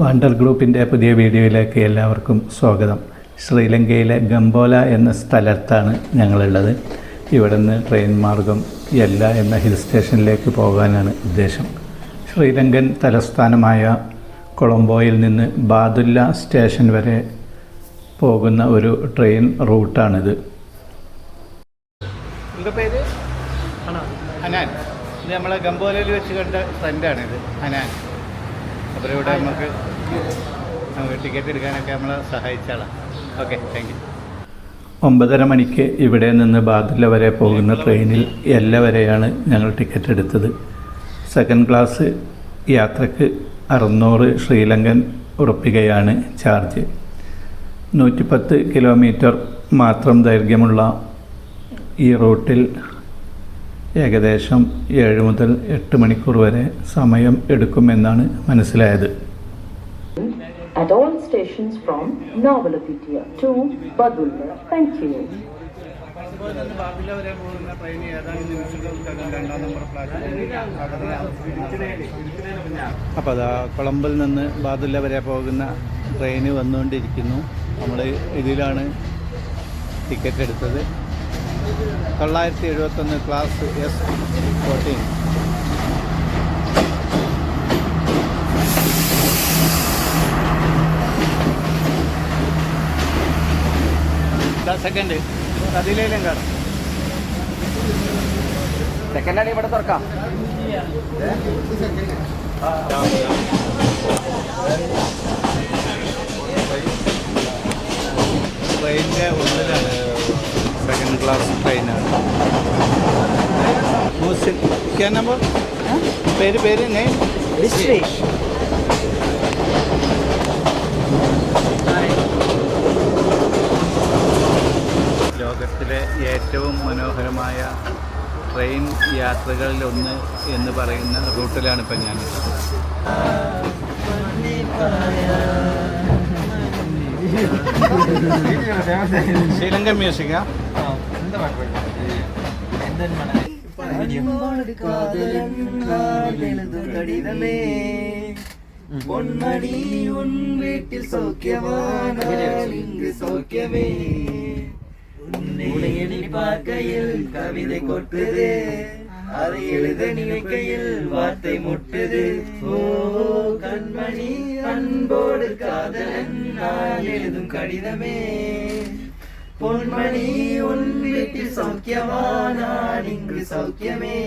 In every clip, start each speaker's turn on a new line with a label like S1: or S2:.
S1: Wander ഗ്രൂപ്പിന്റെ പുതിയ വീഡിയോയിലേക്ക് എല്ലാവർക്കും സ്വാഗതം. ശ്രീലങ്കയിലെ ഗംബോല എന്ന സ്ഥലത്താണ് ഞങ്ങളുള്ളത്. ഇവിടെ നിന്ന് ട്രെയിൻ മാർഗം യെല്ല എന്ന ഹിൽ സ്റ്റേഷനിലേക്ക് പോകാനാണ് ഉദ്ദേശം. ശ്രീലങ്കൻ തലസ്ഥാനമായ കൊളംബോയിൽ നിന്ന് ബാദുല്ല സ്റ്റേഷൻ വരെ പോകുന്ന ഒരു ട്രെയിൻ റൂട്ടാണിത്.
S2: പേര്? അനാൻ ഇത് നമ്മളെ ഗംബോലയിൽ വെച്ച് കണ്ട ഫ്രണ്ടാണിത് അനാൻ ഇവിടെ നമുക്ക് ടിക്കറ്റ് എടുക്കാനൊക്കെ നമ്മളെ സഹായിച്ചാളാണ് ഓക്കെ താങ്ക് യു
S1: ഒമ്പതര മണിക്ക് ഇവിടെ നിന്ന് ബാദുല്ല വരെ പോകുന്ന ട്രെയിനിൽ എല്ല വരെയാണ് ഞങ്ങൾ ടിക്കറ്റ് എടുത്തത്. സെക്കൻഡ് ക്ലാസ് യാത്രയ്ക്ക് അറുന്നൂറ് ശ്രീലങ്കൻ ഉറപ്പികയാണ് ചാർജ് നൂറ്റിപ്പത്ത് കിലോമീറ്റർ മാത്രം ദൈർഘ്യമുള്ള ഈ റൂട്ടിൽ ഏകദേശം ഏഴ് മുതൽ എട്ട് മണിക്കൂർ വരെ സമയം എടുക്കുമെന്നാണ് മനസ്സിലായത്
S3: at all stations from Navalapitia to Badulla. Thank you.
S2: ബാബില വരെ പോകുന്ന ട്രെയിൻ ഏതാനും നിമിഷങ്ങൾക്കകം രണ്ടാം നമ്പർ പ്ലാറ്റ്ഫോമിൽ അപ്പോൾ അതാ കൊളമ്പിൽ നിന്ന് ബാദുല്ല വരെ പോകുന്ന ട്രെയിന് വന്നുകൊണ്ടിരിക്കുന്നു നമ്മൾ ഇതിലാണ് ടിക്കറ്റ് എടുത്തത് തൊള്ളായിരത്തി എഴുപത്തൊന്ന് ക്ലാസ് എസ് ഫോർട്ടീൻ സെക്കൻഡ് അതിലേലും കാണാം.
S4: സെക്കൻഡാണ് ഇവിടെ തുറക്കാം.
S2: ട്രെയിനിന്റെ ഉള്ളിലാണ് സെക്കൻഡ് ക്ലാസ് ട്രെയിനാണ് മൂസിൻ ക്യാ നമ്പർ പേര് പേര് നെയിം
S4: വിശ്വേഷ്
S2: ലോകത്തിലെ ഏറ്റവും മനോഹരമായ ട്രെയിൻ യാത്രകളിലൊന്ന് എന്ന് പറയുന്ന റൂട്ടിലാണ് ഇപ്പം ഞാൻ ശ്രീലങ്കൻ മ്യൂസിക്കാ
S4: பொன்மணி உன் வீட்டில் சௌக்கியமானால் இங்கு சௌக்கியமே உன்னை எண்ணி பார்க்கையில் கவிதை கொட்டுது அதை எழுத நினைக்கையில் வார்த்தை முட்டுது ஓ கண்மணி அன்போடு காதலன் நான் எழுதும் கடிதமே பொன்மணி உன் வீட்டில் சௌக்கியமா நான் இங்கு சௌக்கியமே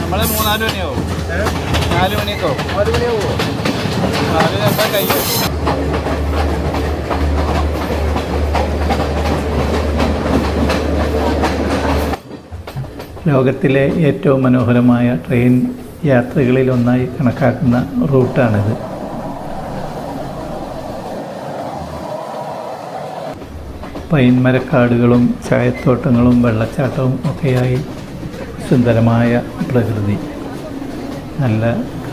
S2: നമ്മൾ മൂന്നാല് മണിയാവും നാല് മണിയൊക്കെ ആവും നാല് മണിയാവോ നാല് ചിലപ്പോൾ കഴിയും
S1: ലോകത്തിലെ ഏറ്റവും മനോഹരമായ ട്രെയിൻ യാത്രകളിലൊന്നായി കണക്കാക്കുന്ന റൂട്ടാണിത്. പൈൻമരക്കാടുകളും ചായത്തോട്ടങ്ങളും വെള്ളച്ചാട്ടവും ഒക്കെയായി സുന്ദരമായ പ്രകൃതി. നല്ല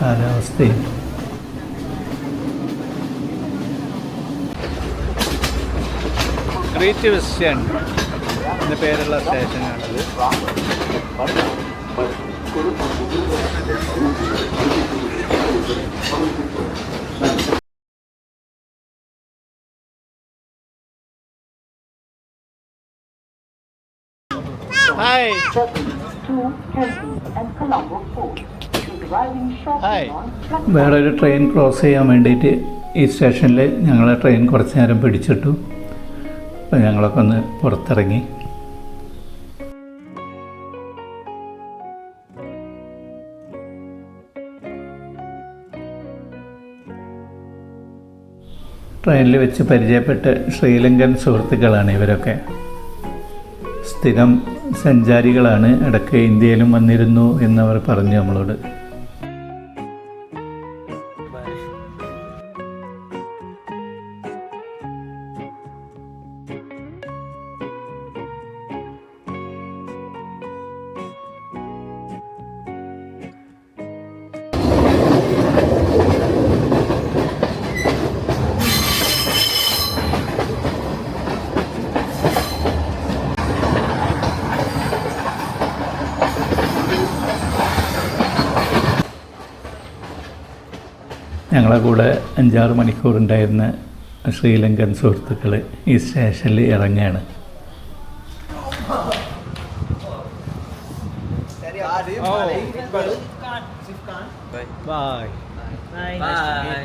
S1: കാലാവസ്ഥയും.
S2: ഗ്രേറ്റ് വെസ്റ്റേൺ എന്ന പേരുള്ള സ്റ്റേഷനാണിത്. Hi.
S3: platform
S1: വേറൊരു ട്രെയിൻ ക്രോസ് ചെയ്യാൻ വേണ്ടിയിട്ട് ഈ സ്റ്റേഷനിൽ ഞങ്ങളെ ട്രെയിൻ കുറച്ച് നേരം പിടിച്ചിട്ടു. അപ്പോൾ ഞങ്ങളൊക്കെ ഒന്ന് പുറത്തിറങ്ങി. ട്രെയിനിൽ വെച്ച് പരിചയപ്പെട്ട ശ്രീലങ്കൻ സുഹൃത്തുക്കളാണ് ഇവരൊക്കെ. സ്ഥിരം സഞ്ചാരികളാണ്. ഇടയ്ക്ക് ഇന്ത്യയിലും വന്നിരുന്നു എന്നവർ പറഞ്ഞു നമ്മളോട്. ഞങ്ങളെ കൂടെ അഞ്ചാറ് മണിക്കൂറുണ്ടായിരുന്ന ശ്രീലങ്കൻ സുഹൃത്തുക്കൾ ഈ സ്റ്റേഷനിൽ ഇറങ്ങുകയാണ്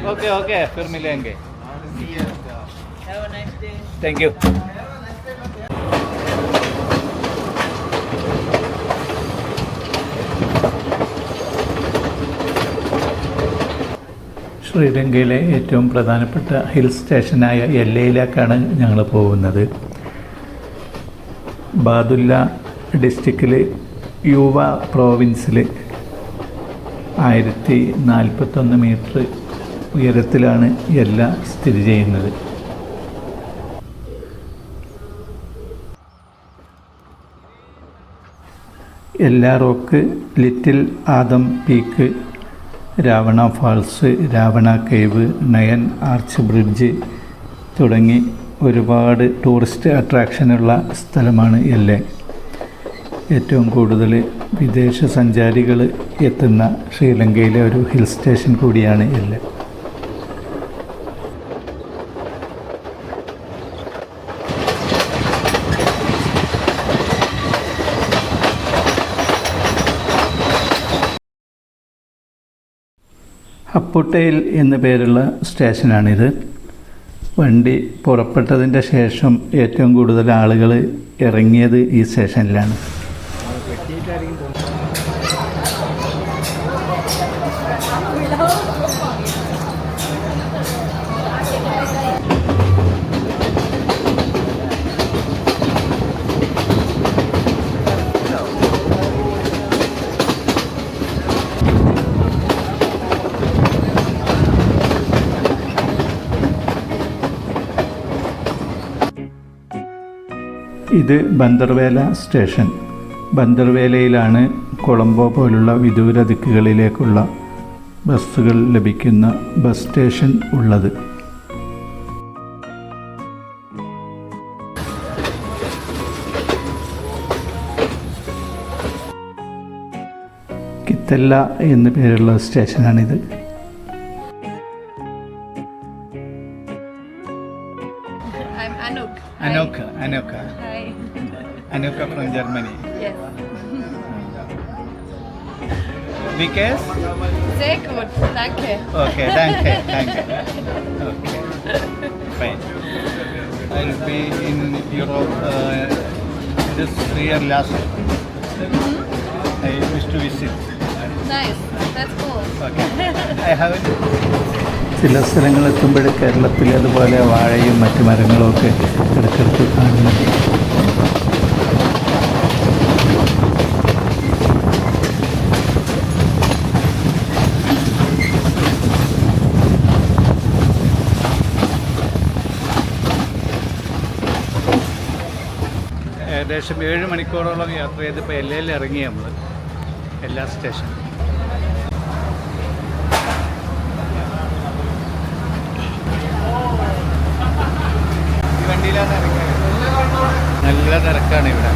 S4: ഓക്കെ ഓക്കെ ഫിർ മിലേങ്കെ
S2: താങ്ക് യു
S1: ശ്രീലങ്കയിലെ ഏറ്റവും പ്രധാനപ്പെട്ട ഹിൽ സ്റ്റേഷനായ എല്ലയിലേക്കാണ് ഞങ്ങൾ പോകുന്നത്. ബാദുല്ല ഡിസ്ട്രിക്റ്റിൽ യുവ പ്രോവിൻസിൽ ആയിരത്തി നാൽപ്പത്തൊന്ന് മീറ്റർ ഉയരത്തിലാണ് എല്ല സ്ഥിതി ചെയ്യുന്നത്. Ella rock little Adam peak Ravana falls Ravana cave nine arch bridge തുടങ്ങി ഒരുപാട് ടൂറിസ്റ്റ് അട്രാക്ഷനുള്ള സ്ഥലമാണ് എല്ലെ. ഏറ്റവും കൂടുതൽ വിദേശ സഞ്ചാരികൾ എത്തുന്ന ശ്രീലങ്കയിലെ ഒരു ഹിൽ സ്റ്റേഷൻ കൂടിയാണ് എല്ലെ. ഹപ്പുട്ടയിൽ എന്നു പേരുള്ള സ്റ്റേഷനാണിത്. വണ്ടി പുറപ്പെട്ടതിന്റെ ശേഷം ഏറ്റവും കൂടുതൽ ആളുകൾ ഇറങ്ങിയത് ഈ സ്റ്റേഷനിലാണ്. ഇത് ബന്ദർവേല സ്റ്റേഷൻ. ബന്ദർവേലയിലാണ് കൊളംബോ പോലുള്ള വിദൂര ദിക്കുകളിലേക്കുള്ള ബസ്സുകൾ ലഭിക്കുന്ന ബസ് സ്റ്റേഷൻ ഉള്ളത്. കിത്തല്ല എന്നു പേരുള്ള സ്റ്റേഷനാണിത്.
S5: അനോക്ക Anouk.
S2: Anuka from Germany.
S5: Yes.
S2: Wie geht's?
S5: Sehr gut, danke.
S2: Okay, danke, danke. Okay, fine. I'll be in Europe uh, this year last. Mm -hmm. I wish to visit.
S5: Nice, that's cool.
S2: Okay, I haven't.
S1: ചില സ്ഥലങ്ങൾ എത്തുമ്പോൾ കേരളത്തിൽ അതുപോലെ വാഴയും മറ്റു മരങ്ങളും ഒക്കെ ഇടയ്ക്കിടയ്ക്ക് കാണുന്നുണ്ട്
S2: ഏകദേശം ഏഴ് മണിക്കൂറോളം യാത്ര ചെയ്തിപ്പോൾ എല്ലയിൽ ഇറങ്ങി നമ്മൾ എല്ലാ സ്റ്റേഷൻ നല്ല തിരക്കാണ് ഇവിടെ.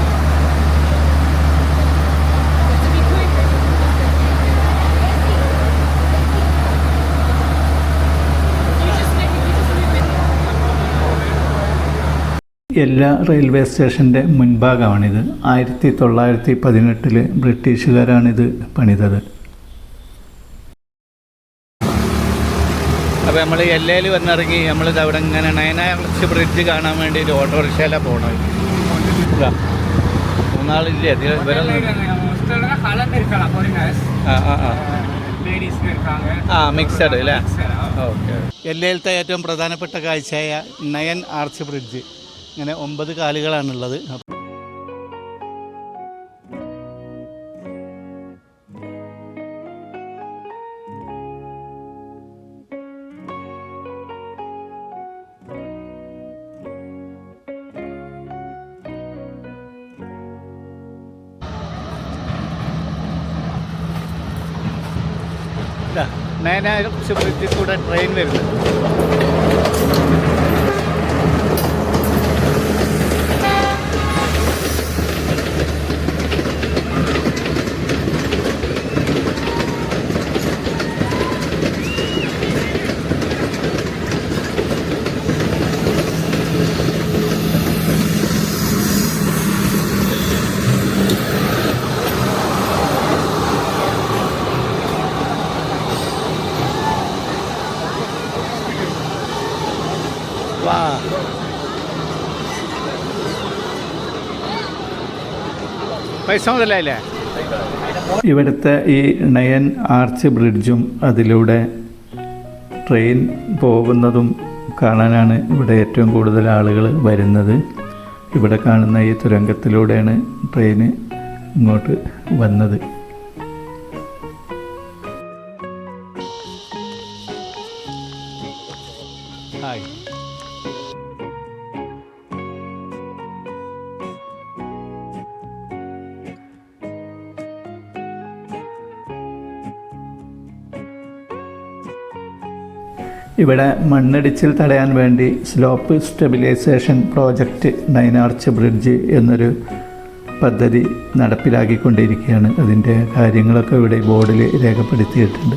S1: എല്ലാ റെയിൽവേ സ്റ്റേഷന്റെ മുൻഭാഗമാണിത്. ആയിരത്തി തൊള്ളായിരത്തി പതിനെട്ടിൽ ബ്രിട്ടീഷുകാരാണിത് പണിതത്.
S2: അപ്പോൾ നമ്മൾ എല്ലയിൽ വന്നിറങ്ങി നമ്മൾ അവിടെ ഇങ്ങനെ നയനായ ബ്രിഡ്ജ് കാണാൻ വേണ്ടി ഒരു ഓട്ടോറിക്ഷയിലാണ് പോണത് മൂന്നാളില്ലേ? ആ മിക്സഡ് അല്ലേ ഓക്കെ. എല്ലയിലത്തെ ഏറ്റവും പ്രധാനപ്പെട്ട കാഴ്ചയായ നയൻ ആർച്ച് ബ്രിഡ്ജ്. ഇങ്ങനെ ഒമ്പത് കാലുകളാണുള്ളത്. ആർച്ച് ബ്രിഡ്ജിൽ കൂടെ ട്രെയിൻ വരുന്നത് മുതലായില്ലേ?
S1: ഇവിടുത്തെ ഈ നയൻ ആർച്ച് ബ്രിഡ്ജും അതിലൂടെ ട്രെയിൻ പോകുന്നതും കാണാനാണ് ഇവിടെ ഏറ്റവും കൂടുതൽ ആളുകൾ വരുന്നത്. ഇവിടെ കാണുന്ന ഈ തുരങ്കത്തിലൂടെയാണ് ട്രെയിന് ഇങ്ങോട്ട് വന്നത്. ഇവിടെ മണ്ണിടിച്ചിൽ തടയാൻ വേണ്ടി slope stabilisation project nine arch bridge എന്നൊരു പദ്ധതി നടപ്പിലാക്കിക്കൊണ്ടിരിക്കുകയാണ്. അതിന്റെ കാര്യങ്ങളൊക്കെ ഇവിടെ ബോർഡിൽ രേഖപ്പെടുത്തിയിട്ടുണ്ട്.